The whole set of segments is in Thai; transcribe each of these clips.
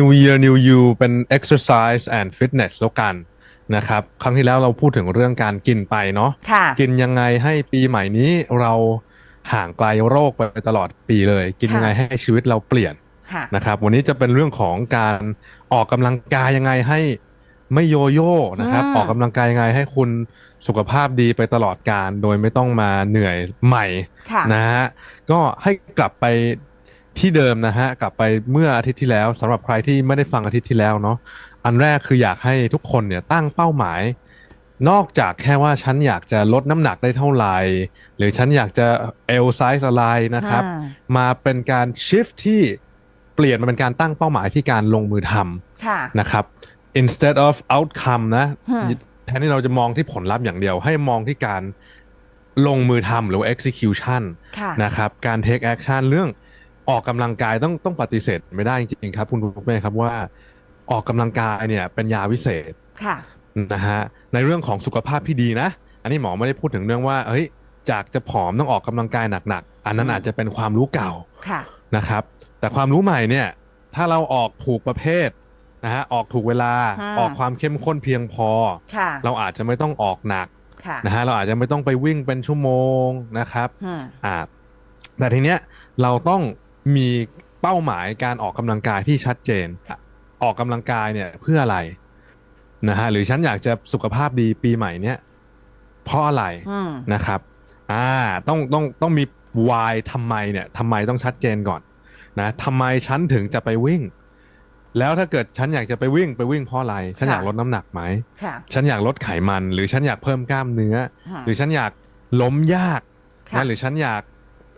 New Year New You เป็น exercise and fitness แล้วกันนะครับ ครั้งที่แล้วเราพูดถึงเรื่องการกินไปเนาะค่ะกินยังไงให้ปีใหม่นี้เราห่างไกลโรคไปตลอดปีเลย กินยังไงให้ชีวิตเราเปลี่ยนค่ะนะครับ วันนี้จะเป็นเรื่องของการออกกำลังกายยังไงให้ไม่โยโย่นะครับอืมออกกำลังกายยังไงให้คุณสุขภาพดีไปตลอดการ โดยไม่ต้องมาเหนื่อยใหม่ค่ะนะฮะก็ให้กลับไป ที่เดิมนะฮะกลับไปเมื่ออาทิตย์ที่แล้วสำหรับใครที่ไม่ได้ฟังอาทิตย์ที่แล้วเนาะอันแรกคืออยากให้ทุกคนเนี่ยตั้งเป้าหมาย นอกจากแค่ว่าฉันอยากจะลดน้ำหนักได้เท่าไหร่ หรือฉันอยากจะเอลไซส์อะไรนะครับอืมมาเป็นการชิฟที่เปลี่ยนมาเป็นการตั้งเป้าหมายที่การลงมือทำ ค่ะ นะครับ instead of outcome นะอืมแทนที่เราจะมองที่ผลลัพธ์อย่างเดียว ให้มองที่การลงมือทำหรือว่า execution ค่ะ นะครับ การ take action เรื่อง ออกกำลังกายต้องต้องปฏิเสธไม่ได้จริงๆครับ คุณปุ๊กเป้ครับว่าออกกำลังกายเนี่ยเป็นยาวิเศษค่ะนะฮะในเรื่องของสุขภาพที่ดีนะ อันนี้หมอไม่ได้พูดถึงเรื่องว่าเฮ้ยจากจะผอมต้องออกกำลังกายหนักๆ อันนั้นอืมอาจจะเป็นความรู้เก่าค่ะนะครับ แต่ความรู้ใหม่เนี่ยถ้าเราออกถูกประเภทนะฮะออกถูกเวลาอืมออกความเข้มข้นเพียงพอค่ะเราอาจจะไม่ต้องออกหนักค่ะนะฮะเราอาจจะไม่ต้องไปวิ่งเป็นชั่วโมงนะครับอืมอ่าแต่ทีเนี้ยเราต้อง มีเป้าหมายการออกกำลังกายที่ชัดเจน ออกกำลังกายเนี่ยเพื่ออะไรนะฮะหรือฉันอยากจะสุขภาพดีปีใหม่เนี้ยเพราะอะไรอืมนะครับ อ่าต้องต้องต้องมี why ทำไมเนี่ยทำไมต้องชัดเจนก่อนนะทำไมฉันถึงจะไปวิ่ง แล้วถ้าเกิดฉันอยากจะไปวิ่งไปวิ่งเพราะอะไร ฉันค่ะอยากลดน้ำหนักไหมค่ะฉันอยากลดไขมัน หรือฉันอยากเพิ่มกล้ามเนื้ออืมหรือฉันอยากล้มยากค่ะนะหรือฉันอยาก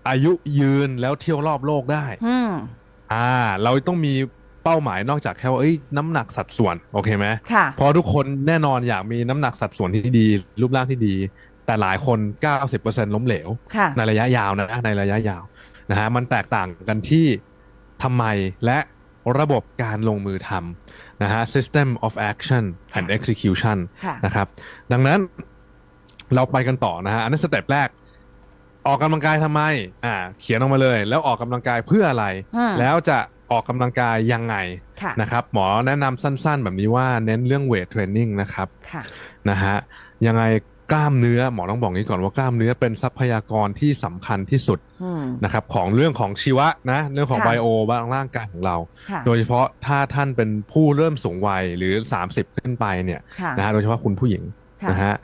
อายุยืนแล้วเที่ยวรอบโลกได้ อืมอ่า เราต้องมีเป้าหมายนอกจากแค่ว่าเอ้ยน้ำหนักสัดส่วนโอเคไหมค่ะ เพราะทุกคนแน่นอนอยากมีน้ำหนักสัดส่วนที่ดี รูปร่างที่ดี แต่หลายคน 90%ล้มเหลว ค่ะ ในระยะยาวนะในระยะยาวนะฮะมันแตกต่างกันที่ทำไมและระบบการลงมือทำนะฮะ system of action and execution ค่ะ นะครับ ดังนั้นเราไปกันต่อนะฮะ อันนั้นสเต็ปแรก ออกกำลังกายทำไม อ่า เขียนออกมาเลย แล้วออกกำลังกายเพื่ออะไรอืมแล้วจะออกกำลังกายยังไงค่ะ นะครับ หมอแนะนำสั้นๆ แบบนี้ว่าเน้นเรื่องเวทเทรนนิ่งนะครับ ค่ะ นะฮะยังไงกล้ามเนื้อหมอต้องบอกงี้ก่อนว่ากล้ามเนื้อเป็นทรัพยากรที่สำคัญที่สุดอืม นะครับของเรื่องของชีวะนะเรื่องของค่ะ ไบโอบ้างร่างกายของเรา ค่ะ โดยเฉพาะถ้าท่านเป็นผู้เริ่มสูงวัยหรือ 30 ขึ้นไปเนี่ยค่ะ นะฮะโดยเฉพาะคุณผู้หญิงค่ะ นะฮะ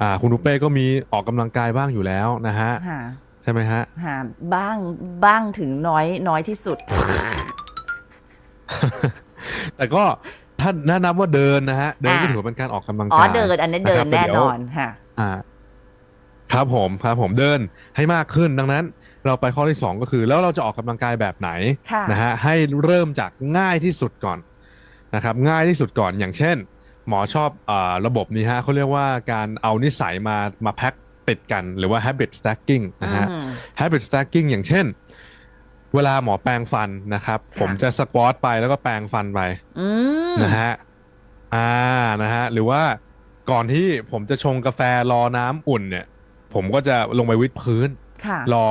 อ่าคุณนุเป้ก็มีออกกำลังกายบ้างอยู่แล้วนะฮะค่ะใช่ไหมฮะหาบ้างบ้างถึงน้อยน้อยที่สุด แต่ก็ถ้าแนะนำว่าเดินนะฮะเดินก็อ่าถือว่าเป็นการออกกำลังอ๋อกายเดินอันนั้นเดิะครันบแน่เดี๋ยวนอนค่ะอ่าครับผมครับผมเดินให้มากขึ้นดังนั้น เราไปข้อที่สองก็คือ แล้วเราจะออกกำลังกายแบบไหนค่ะนะฮะให้เริ่มจากง่ายที่สุดก่อนนะครับ ง่ายที่สุดก่อนอย่างเช่น หมอชอบอาระบบนี้ฮะเขาเรียกว่าการเอานิสัยมามาแพ็คติดกันหรือว่า habit stacking นะฮะอืม habit stacking อย่างเช่น เวลาหมอแปรงฟันนะครับค่ะผมจะสควอตไปแล้วก็แปรงฟันไปอืมนะฮะอ่านะฮะหรือว่าก่อนที่ผมจะชงกาแฟรอน้ำอุ่นเนี่ย ผมก็จะลงไปวิดพื้นค่ะรอ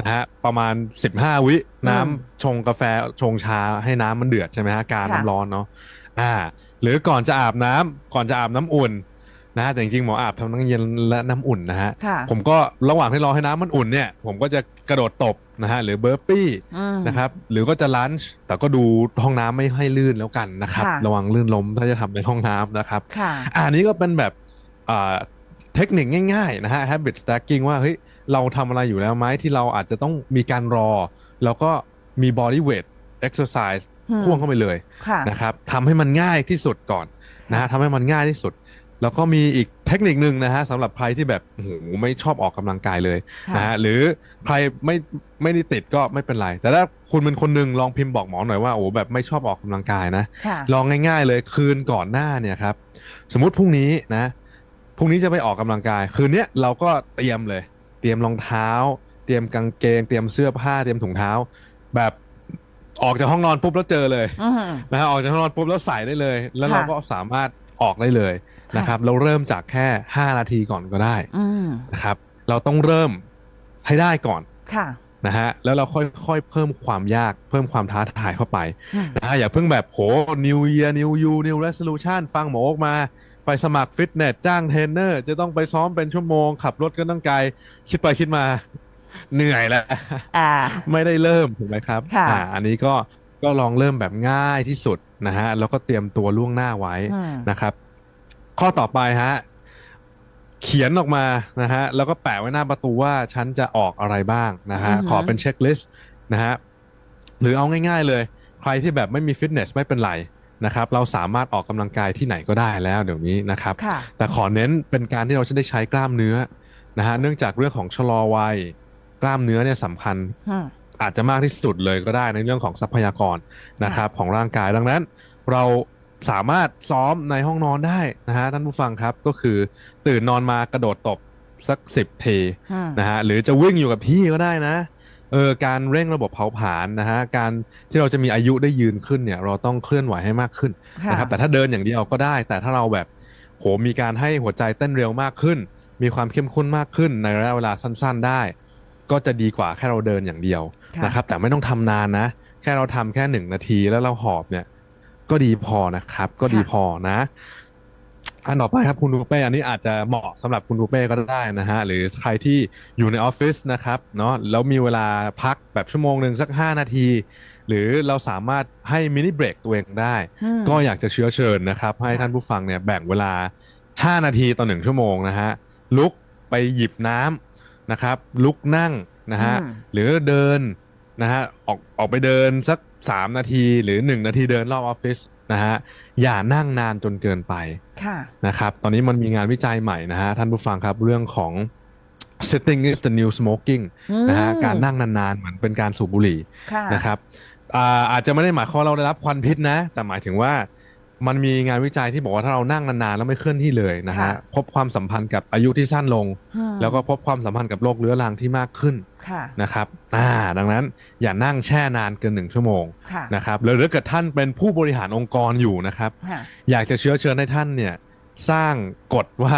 นะฮะประมาณ15วิน้ำอืมชงกาแฟชงชาให้น้ำมันเดือดใช่ไหมฮะการค่ะน้ำร้อนเนาะอ่า หรือก่อนจะอาบน้ำก่อนจะอาบน้ำอุ่นนะฮะแต่จริงๆหมออาบทั้งน้ำเย็นและน้ำอุ่นนะฮะค่ะผมก็ระหว่างที่รอให้น้ำมันอุ่นเนี่ย ผมก็จะกระโดดตบนะฮะหรือเบอร์ปี้อืมนะครับหรือก็จะลันช์แต่ก็ดูห้องน้ำไม่ให้ลื่นแล้วกันนะครับค่ะระวังลื่นล้มถ้าจะทำในห้องน้ำนะครับค่ะอะอันนี้ก็เป็นแบบอ่าเทคนิคง่ายๆนะฮะ habit stacking ว่าเฮ้ยเราทำอะไรอยู่แล้วไหมที่เราอาจจะต้องมีการรอ แล้วก็มี body weight exercise อืม พ่วงเข้าไปเลยค่ะนะครับทำให้มันง่ายที่สุดก่อนนะฮะทำให้มันง่ายที่สุด แล้วก็มีอีกเทคนิคหนึ่งนะฮะสำหรับใครที่แบบโอ้โหไม่ชอบออกกำลังกายเลยค่ะนะฮะหรือใครไม่ไม่ได้ติดก็ไม่เป็นไร แต่ถ้าคุณเป็นคนหนึ่งลองพิมพ์บอกหมอหน่อยว่าโอ้โหแบบไม่ชอบออกกำลังกายนะค่ะลองง่าย ๆ เลยคืนก่อนหน้าเนี่ยครับ สมมุติพรุ่งนี้นะพรุ่งนี้จะไปออกกำลังกาย คืนเนี้ยเราก็เตรียมเลย เตรียมรองเท้า เตรียมกางเกง เตรียมเสื้อผ้าเตรียมถุงเท้า แบบ ออกจากห้องนอนปุ๊บแล้วเจอเลยอืม นะฮะออกจากห้องนอนปุ๊บแล้วใส่ได้เลย แล้วค่ะเราก็สามารถออกได้เลยนะครับ เราเริ่มจากแค่ 5 นาทีก่อนก็ได้อืมนะครับ เราต้องเริ่มให้ได้ก่อนค่ะนะฮะแล้วเราค่อยๆเพิ่มความยากเพิ่มความท้าทายเข้าไป อืม นะฮะอย่าเพิ่งแบบโห New Year New You New Resolution ฟังหมอออกมา ไปสมัครฟิตเนส จ้างเทรนเนอร์ จะต้องไปซ้อมเป็นชั่วโมง ขับรถก็ต้องไกล คิดไปคิดมา เหนื่อยแล้ว อ่า ไม่ได้เริ่มถูกไหมครับค่ะ อ่าอันนี้ก็ก็ลองเริ่มแบบง่ายที่สุดนะฮะแล้วก็เตรียมตัวล่วงหน้าไว้อืมนะครับ ข้อต่อไปฮะเขียนออกมานะฮะแล้วก็แปะไว้หน้าประตูว่าฉันจะออกอะไรบ้างนะฮะอือฮึ ขอเป็นเช็คลิสต์นะฮะหรือเอาง่ายๆเลย ใครที่แบบไม่มีฟิตเนสไม่เป็นไรนะครับเราสามารถออกกำลังกายที่ไหนก็ได้แล้วเดี๋ยวนี้นะครับ ค่ะ แต่ขอเน้นเป็นการที่เราจะได้ใช้กล้ามเนื้อนะฮะเนื่องจากเรื่องของชะลอวัย กล้ามเนื้อเนี่ยสำคัญอืมอาจจะมากที่สุดเลยก็ได้ในเรื่องของทรัพยากรนะครับของร่างกายดังนั้น เราสามารถซ้อมในห้องนอนได้นะฮะท่านผู้ฟังครับก็คือตื่นนอนมากระโดดตบสักสิบทีอืมนะฮะหรือจะวิ่งอยู่กับที่ก็ได้นะเออการเร่งระบบเผาผลาญนะฮะการที่เราจะมีอายุได้ยืนขึ้นเนี่ย เราต้องเคลื่อนไหวให้มากขึ้นค่ะนะครับแต่ถ้าเดินอย่างเดียวก็ได้ แต่ถ้าเราแบบโหมีการให้หัวใจเต้นเร็วมากขึ้น มีความเข้มข้นมากขึ้นในระยะเวลาสั้น ๆ ได้ ก็จะดีกว่าแค่เราเดินอย่างเดียวค่ะนะครับ แต่ไม่ต้องทำนานนะ แค่เราทำแค่หนึ่งนาทีแล้วเราหอบเนี่ย ก็ดีพอนะครับ ก็ดีพอนะอันต่อไปครับคุณดูเป้อันนี้อาจจะเหมาะสำหรับคุณดูเป้ก็ได้นะฮะหรือใครที่อยู่ในออฟฟิศนะครับเนาะแล้วมีเวลาพักแบบชั่วโมงหนึ่งสัก 5 นาที หรือเราสามารถให้มินิเบรกตัวเองได้อืมก็อยากจะเชื้อเชิญนะครับ ให้ท่านผู้ฟังเนี่ยแบ่งเวลา 5 นาทีต่อหนึ่งชั่วโมงนะฮะลุกไปหยิบน้ำ นะครับลุกนั่งนะฮะอืมหรือเดินนะฮะออกออกไปเดินสัก 3 นาทีหรือ 1 นาทีเดินรอบออฟฟิศนะฮะอย่านั่งนานจนเกินไปค่ะนะครับตอนนี้มันมีงานวิจัยใหม่นะฮะท่านผู้ฟังครับเรื่องของ sitting is the new smoking นะฮะอืมการนั่งนานๆ เหมือนเป็นการสูบบุหรี่ค่ะนะครับอ่าอาจจะไม่ได้หมายความว่าเราได้รับควันพิษนะ แต่หมายถึงว่า มันมีงานวิจัยที่บอกว่าถ้าเรานั่งนานๆแล้วไม่เคลื่อนที่เลยนะฮะค่ะ พบความสัมพันธ์กับอายุที่สั้นลงอืมแล้วก็พบความสัมพันธ์กับโรคเรื้อรังที่มากขึ้นค่ะนะครับอ่าดังนั้นอย่านั่งแช่นานเกินหนึ่งชั่วโมงค่ะนะครับแล้วถ้าเกิดท่านเป็นผู้บริหารองค์กรอยู่นะครับ ค่ะ อยากจะเชื้อเชิญให้ท่านเนี่ยสร้างกฎว่า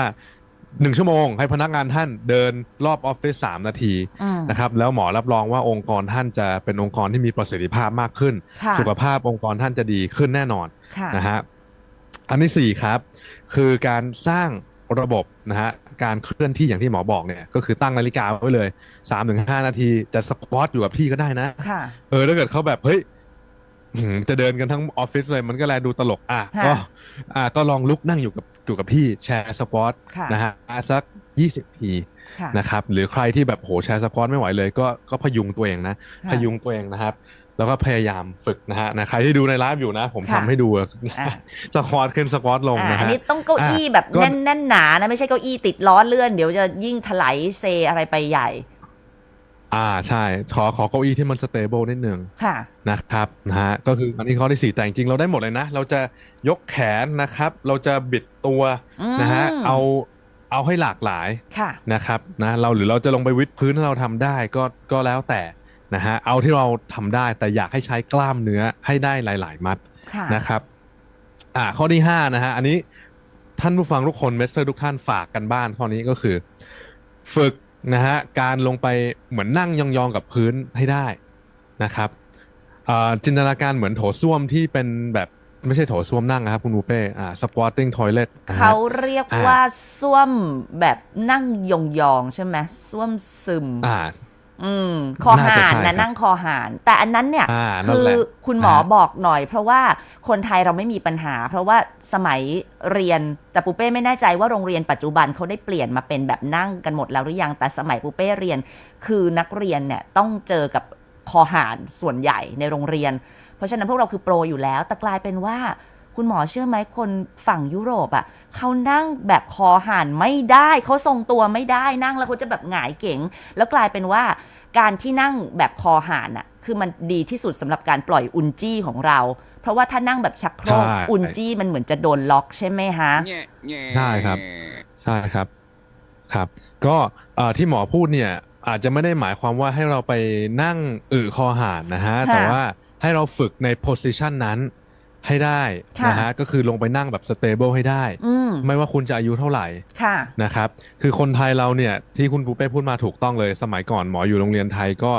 หนึ่งชั่วโมง ให้พนักงานท่านเดินรอบออฟฟิศสามนาทีอืมนะครับแล้วหมอรับรองว่าองค์กรท่านจะเป็นองค์กรที่มีประสิทธิภาพมากขึ้น ค่ะสุขภาพองค์กรท่านจะดีขึ้นแน่นอนค่ะนะฮะ อันที่สี่ครับ คือการสร้างระบบนะฮะการเคลื่อนที่อย่างที่หมอบอกเนี่ยก็คือตั้งนาฬิกาไว้เลย3าถึงหนาทีจะสควอตอยู่กับที่ก็ได้นะค่ะเออถ้าเกิดเขาแบบเฮ้ยหืมจะเดินกันทั้งออฟฟิศเลยมันก็แลดูตลกอะค่ะก็อะก็ลองลุกนั่งอยู่กับอยู่กับที่แชร์สควอตค่ะนะฮะสัก20ทีค่ะนะครับหรือใครที่แบบโหแชร์สควอตไม่ไหวเลย ก็ก็พยุงตัวเองนะค่ะพยุงตัวเองนะครับ แล้วก็พยายามฝึกนะฮะนะใครที่ดูในไลฟ์อยู่นะ ผมค่ะทำให้ดูอะสควอตขึ้นสควอตลงอ่านะอันฮะนี้ต้องเก้าอี้แบบก็แน่นแน่นหนานะ ไม่ใช่เก้าอี้ติดล้อเลื่อน เดี๋ยวจะยิ่งถลายเซอะไรไปใหญ่ อ่าใช่ ขอขอเก้าอี้ที่มันสเตเบิลนิดนึงค่ะนะครับนะฮะก็คืออันนี้ข้อที่สี่แต่จริงๆเราได้หมดเลยนะ เราจะยกแขนนะครับ เราจะบิดตัวอืมนะฮะเอาเอาให้หลากหลายค่ะนะครับนะเราหรือเราจะลงไปวิดพื้นถ้าเราทำได้ก็ก็แล้วแต่ นะฮะเอาที่เราทำได้แต่อยากให้ใช้กล้ามเนื้อให้ได้หลาย ๆ มัดค่ะนะครับ อ่าข้อที่ห้านะฮะอันนี้ท่านผู้ฟังทุกคนเมสเตอร์ทุกท่านฝากกันบ้านข้อนี้ก็คือ ฝึกนะฮะการลงไปเหมือนนั่งยองๆกับพื้นให้ได้นะครับอ่าจินตนาการเหมือนโถส้วมที่เป็นแบบไม่ใช่โถส้วมนั่งนะครับคุณบูเป้อ่า squatting toilet นะฮะเขาเรียกอ่าว่าส้วมแบบนั่งยองๆใช่ไหมส้วมซึมอ่า อืมคอน่าหาจะนใช่ครันะบนั่งคอหาน แต่อันนั้นเนี่ยอ่านั่นคือแหละคุณหมอนะฮะบอกหน่อย เพราะว่าคนไทยเราไม่มีปัญหา เพราะว่าสมัยเรียนแต่ปูเป้ไม่แน่ใจว่าโรงเรียนปัจจุบันเขาได้เปลี่ยนมาเป็นแบบนั่งกันหมดแล้วหรือยังแต่สมัยปูเป้เรียน คือนักเรียนเนี่ยต้องเจอกับคอหานส่วนใหญ่ในโรงเรียน เพราะฉะนั้นพวกเราคือโปรอยู่แล้ว แต่กลายเป็นว่า คุณหมอเชื่อไหมคนฝั่งยุโรปอะ่ะเขานั่งแบบคอหันไม่ได้เขาทรงตัวไม่ได้นั่งแล้วเขาจะแบบหงายเก๋ง แล้วกลายเป็นว่าการที่นั่งแบบคอหันอะคือมันดีที่สุดสำหรับการปล่อยอุนจี้ของเรา เพราะว่าถ้านั่งแบบชักโครกใช่อุนจี้มันเหมือนจะโดนล็อกใช่ไหมฮะใช่ครับใช่ครับครับ ก็เอ่อที่หมอพูดเนี่ยอาจจะไม่ได้หมายความว่าให้เราไปนั่งอึคอหานนะฮะค่ะแต่ว่าให้เราฝึกในโพสิชันนั้น ให้ได้ค่ะนะฮะก็คือลงไปนั่งแบบสเตเบิลให้ได้อืมไม่ว่าคุณจะอายุเท่าไหร่ค่ะนะครับคือคนไทยเราเนี่ยที่คุณปูเป้พูดมาถูกต้องเลย สมัยก่อนหมออยู่โรงเรียนไทยก็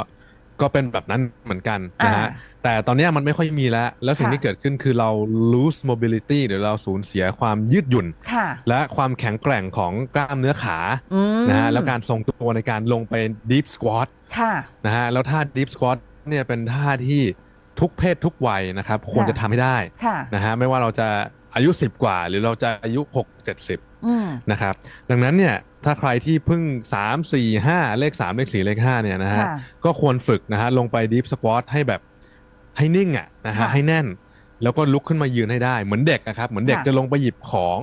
ก็เป็นแบบนั้นเหมือนกันนะฮะอ่าแต่ตอนเนี้ยมันไม่ค่อยมีแล้ว แล้วสิ่งค่ะที่เกิดขึ้นคือเรา lose mobility หรือเราสูญเสียความยืดหยุ่นค่ะและความแข็งแกร่งของกล้ามเนื้อขาอืมนะฮะแล้วการทรงตัวในการลงไป deep squat ค่ะนะฮะแล้วท่า deep squat เนี่ยเป็นท่าที่ ทุกเพศทุกวัยนะครับควรจะทำให้ได้ค่ะนะฮะไม่ว่าเราจะอายุ 10 กว่า หรือเราจะอายุ 6 70อืมนะครับดังนั้นเนี่ยถ้าใครที่เพิ่ง 3 4 5 เลข 3 เลข 4 เลข5เนี่ยนะฮะค่ะก็ควรฝึกนะฮะลงไป deep squat ให้แบบให้นิ่งอะนะฮะค่ะให้แน่น แล้วก็ลุกขึ้นมายืนให้ได้เหมือนเด็กอะครับเหมือนเด็กค่ะจะลงไปหยิบของ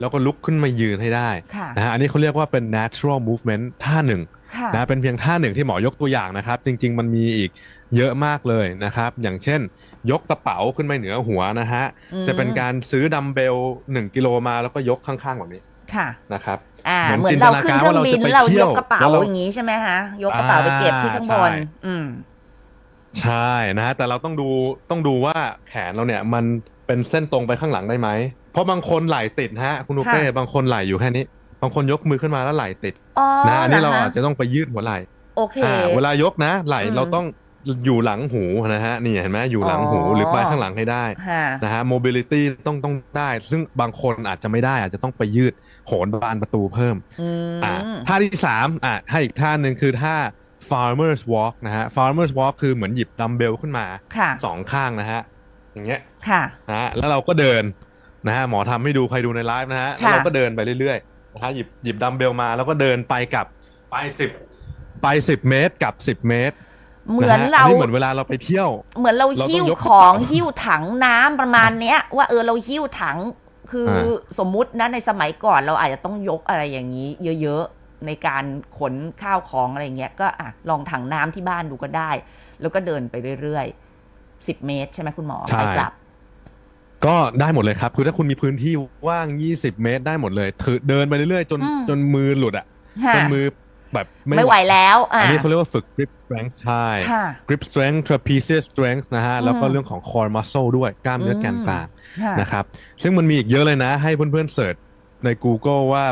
แล้วก็ลุกขึ้นมายืนให้ได้ค่ะนะฮะอันนี้เขาเรียกว่าเป็น natural movement ท่าหนึ่งค่ะนะเป็นเพียงท่าหนึ่งที่หมอยกตัวอย่างนะครับ จริง ๆ มันมีอีกเยอะมากเลยนะครับ อย่างเช่น ยกกระเป๋าขึ้นไปเหนือหัวนะฮะอืมจะเป็นการซื้อดัมเบล1กิโลมาแล้วก็ยกข้างๆแบบนี้ค่ะนะครับอ่าเหมือนเหมือนจินตเรานาขึ้นการเครื่อว่างเราบิจะนไปเราเที่ยยวกกระเป๋าแล้วเราอย่างนี้ใช่ไหมคะยกกระเป๋าไปเก็บที่ข้างบนใช่อืมใช่นะฮะแต่เราต้องดูต้องดูว่าแขนเราเนี่ยมันเป็นเส้นตรงไปข้างหลังได้ไหม เพราะบางคนไหล่ติดฮะ คุณนุเป้ค่ะ บางคนไหล่อยู่แค่นี้ บางคนยกมือขึ้นมาแล้วไหล่ติดอ๋อนะอันนี้เราหคอาจจะต้องไปยืดหัวไหล่โอเค อ่าเวลายกนะไหล่อืมเราต้องอยู่หลังหูนะฮะนี่เห็นไหมอยู่หลังหูอ๋อ หรือไปข้างหลังให้ได้ค่ะนะฮะ mobility ต้องต้องได้ ซึ่งบางคนอาจจะไม่ได้ อาจจะต้องไปยืดโหนบานประตูเพิ่ม อืมอ่าท่าที่สามอ่าท่าอีกท่าหนึ่งคือท่า farmers walk นะฮะ farmers walk คือเหมือนหยิบดัมเบลขึ้นมาค่ะสองข้างนะฮะ อย่างเงี้ยค่ะ นะฮะแล้วเราก็เดิน นะฮะหมอทำให้ดูใครดูในไลฟ์นะฮะแล้วค่ะเราก็เดินไปเรื่อยๆนะฮะหยิบหยิบดัมเบลมาแล้วก็เดินไปกลับไปสิบไปสิบเมตรกับสิบเมตรเหมือนะฮะเรานี่เหมือนเวลาเราไปเที่ยว เหมือนเราเราต้องหิ้วยกของกระเป๋าหิ้วถังน้ำประมาณเนี้ย ว่าเออเราหิ้วถังคืออาสมมุตินะในสมัยก่อนเราอาจจะต้องยกอะไรอย่างนี้ เยอะๆในการขนข้าวของอะไรเงี้ยก็อะลองถังน้ำที่บ้านดูก็ได้ แล้วก็เดินไปเรื่อยๆสิบเมตร ใช่ไหมคุณหมอใช่ไปกลับ ก็ได้หมดเลยครับ คือถ้าคุณมีพื้นที่ว่าง 20 เมตรได้หมดเลยถือเดินไปเรื่อยๆ จนอืม จนมือหลุดอะค่ะจนมือแบบไม่ไม่ไหวแล้วอะอันนี้เขาเรียกว่าฝึก grip strength ใช่ ค่ะ grip strength trapezius strength นะฮะ แล้วก็อืมเรื่องของ core muscle ด้วยกล้ามเนื้อแกนกลาง ค่ะ นะครับ ซึ่งมันมีอีกเยอะเลยนะ ให้เพื่อนๆเสิร์ชใน Google ว่า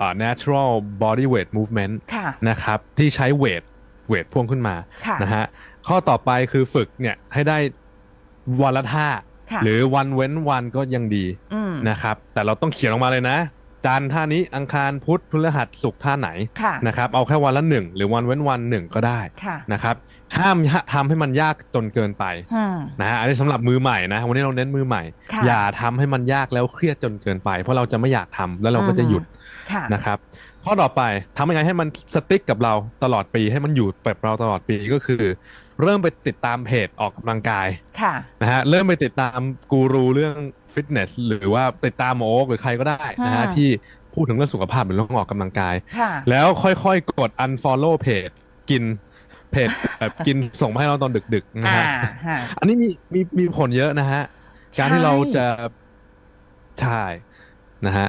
อ่า natural body weight movement ค่ะ นะครับ ที่ใช้เวทเวทพ่วงขึ้นมา ค่ะ นะฮะ ข้อต่อไปคือฝึกเนี่ยให้ได้วันละท่าค่ะ หรือวันเว้นวันก็ยังดีอืมนะครับ แต่เราต้องเขียนออกมาเลยนะจันทร์ท่านี้อังคารพุธพฤหัสศุกร์ท่าไหนค่ะนะครับเอาแค่วันละหนึ่งหรือวันเว้นวันหนึ่งก็ได้ค่ะนะครับห้ามทำให้มันยากจนเกินไปอืมนะฮะอันนี้สำหรับมือใหม่นะวันนี้เราเน้นมือใหม่ค่ะอย่าทำให้มันยากแล้วเครียดจนเกินไป เพราะเราจะไม่อยากทำแล้วเราก็จะหยุดค่ะนะครับข้อต่อไปทำยังไงให้มันสติ๊กกับเราตลอดปีให้มันอยู่แบบเราตลอดปีก็คือ เริ่มไปติดตามเพจออกกำลังกายค่ะ นะฮะเริ่มไปติดตามกูรูเรื่องฟิตเนสหรือว่าติดตามหมอโอ๊คหรือใครก็ได้นะฮะอ่าที่พูดถึงเรื่องสุขภาพหรือเรื่องออกกำลังกาย ค่ะ แล้วค่อยๆ กด unfollow เพจกินเพจแบบกินส่งมาให้เราตอนดึกๆนะอ่าฮะ ฮะ อันนี้มีมีมีผลเยอะนะฮะ ใช่ การที่เราจะใช่นะฮะ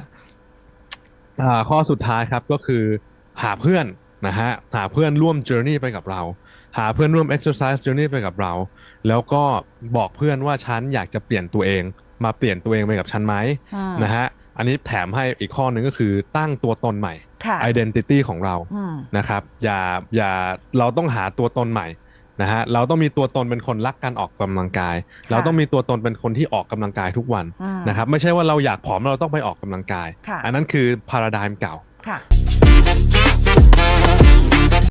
อ่าข้อสุดท้ายครับก็คือหาเพื่อนนะฮะหาเพื่อนร่วม journey ไปกับเรา หาเพื่อนร่วม exercise journey ไปกับเรา แล้วก็บอกเพื่อนว่าฉันอยากจะเปลี่ยนตัวเอง มาเปลี่ยนตัวเองไปกับฉันไหมอืมนะฮะอันนี้แถมให้อีกข้อหนึ่งก็คือตั้งตัวตนใหม่ค่ะ identity ของเราอืมนะครับอย่าอย่าเราต้องหาตัวตนใหม่นะฮะเราต้องมีตัวตนเป็นคนรักการออกกำลังกาย เราต้องมีตัวตนเป็นคนที่ออกกำลังกายทุกวันอืมนะครับไม่ใช่ว่าเราอยากผอมเราต้องไปออกกำลังกายค่ะอันนั้นคือพาราไดม์เก่าค่ะ